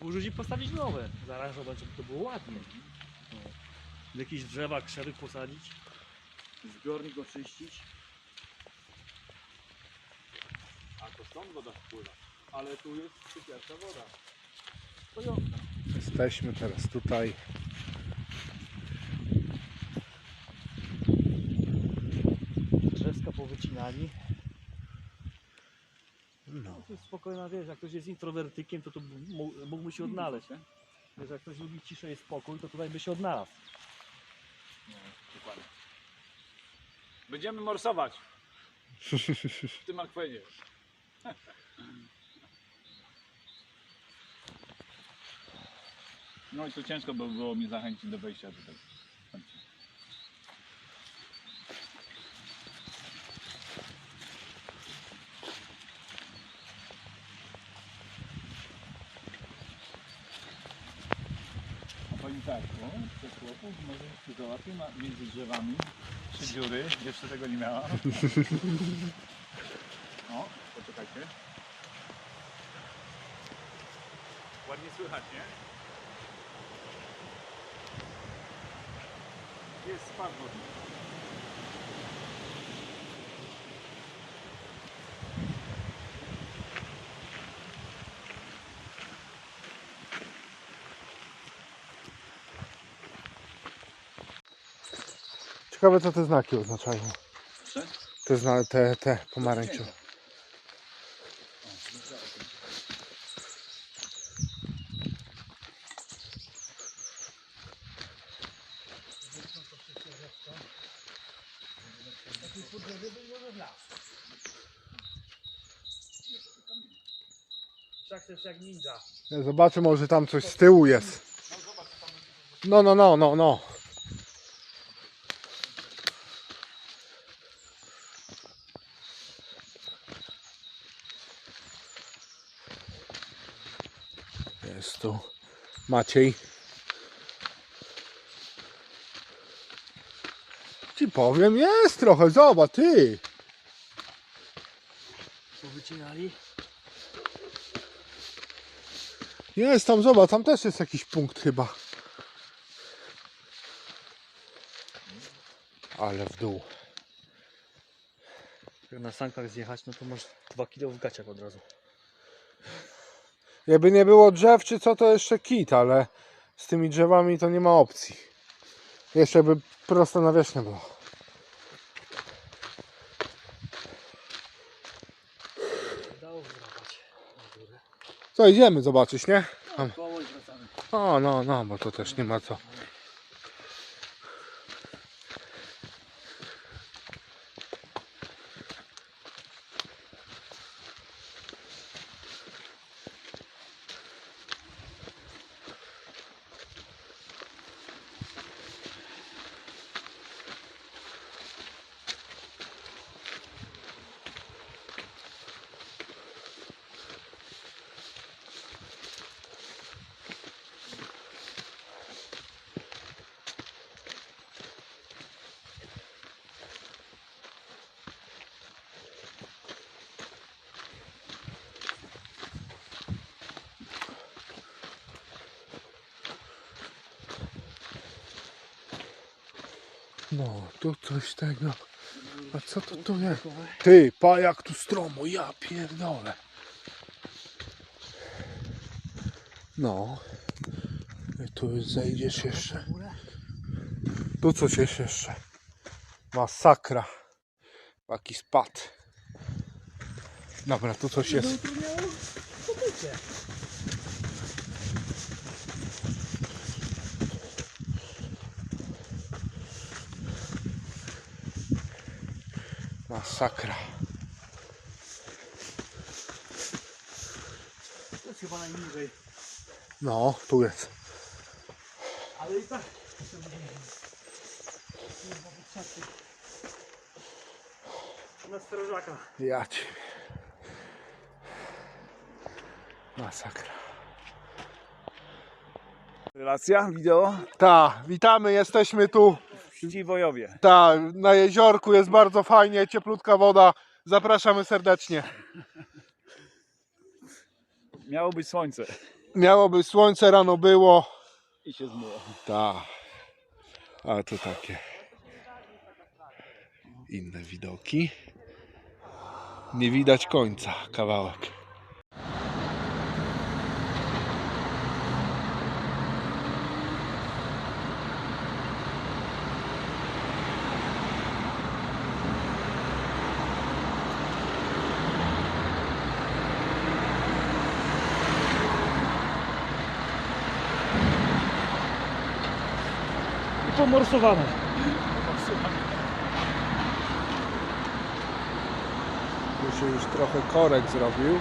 Użyć i postawić nowe, zaaranżować, żeby to było ładnie. No. Jakieś drzewa, krzewy posadzić, zbiornik oczyścić. A to stąd woda wpływa. Ale tu jest ciepła woda. Porządna. Jesteśmy teraz tutaj. Drzewska powycinali. To jest spokojna, wiesz, jak ktoś jest introwertykiem, to tu mógł- mógłby się odnaleźć. nie? Wiesz, jak ktoś lubi ciszę i spokój, to tutaj by się odnalazł. No, dokładnie. Będziemy morsować. W tym akwenie. No i tu ciężko by było mi zachęcić do wejścia tutaj. A pani tak, o, przez chłopów może się załatwię na, między drzewami. Trzy dziury, jeszcze tego nie miała. O, poczekajcie. Ładnie słychać, nie? Jest spad Ciekawe co te znaki oznaczają. Proszę? Te, zna, te, te jak ninja. Zobaczę może tam coś z tyłu jest. No, no, no, no, no. Jest tu Maciej. Ci powiem, jest trochę, zobacz ty. Powycinali. Jest tam, zobacz, tam też jest jakiś punkt chyba. Ale w dół. Jak na sankach zjechać, no to masz 2 kg w gaciach od razu. Jakby nie było drzew czy co, to jeszcze kit, ale z tymi drzewami to nie ma opcji. Jeszcze by prosto na wierzchnię było. Co, idziemy zobaczyć, nie? Tam. Wracamy. O, no, no, bo to też nie ma co. No, tu coś tego. A co to tu jest? Ty, pa jak tu stromo, ja pierdolę. No. I tu już zejdziesz jeszcze. Tu coś jest jeszcze. Masakra. Jaki spad. Dobra, tu coś jest. Masakra. To jest chyba najniżej. No, tu jest. Ale i tak. Na strażaka. Ja ci. Masakra. Relacja, wideo? Ta, witamy, jesteśmy tu. W Dziwojowie. Ta, na jeziorku jest bardzo fajnie, cieplutka woda. Zapraszamy serdecznie. Miało być słońce. miałoby słońce rano było. I się zmyło. Tak. A to takie inne widoki. Nie widać końca kawałek. Pomorsowane. Tu się już trochę korek zrobił.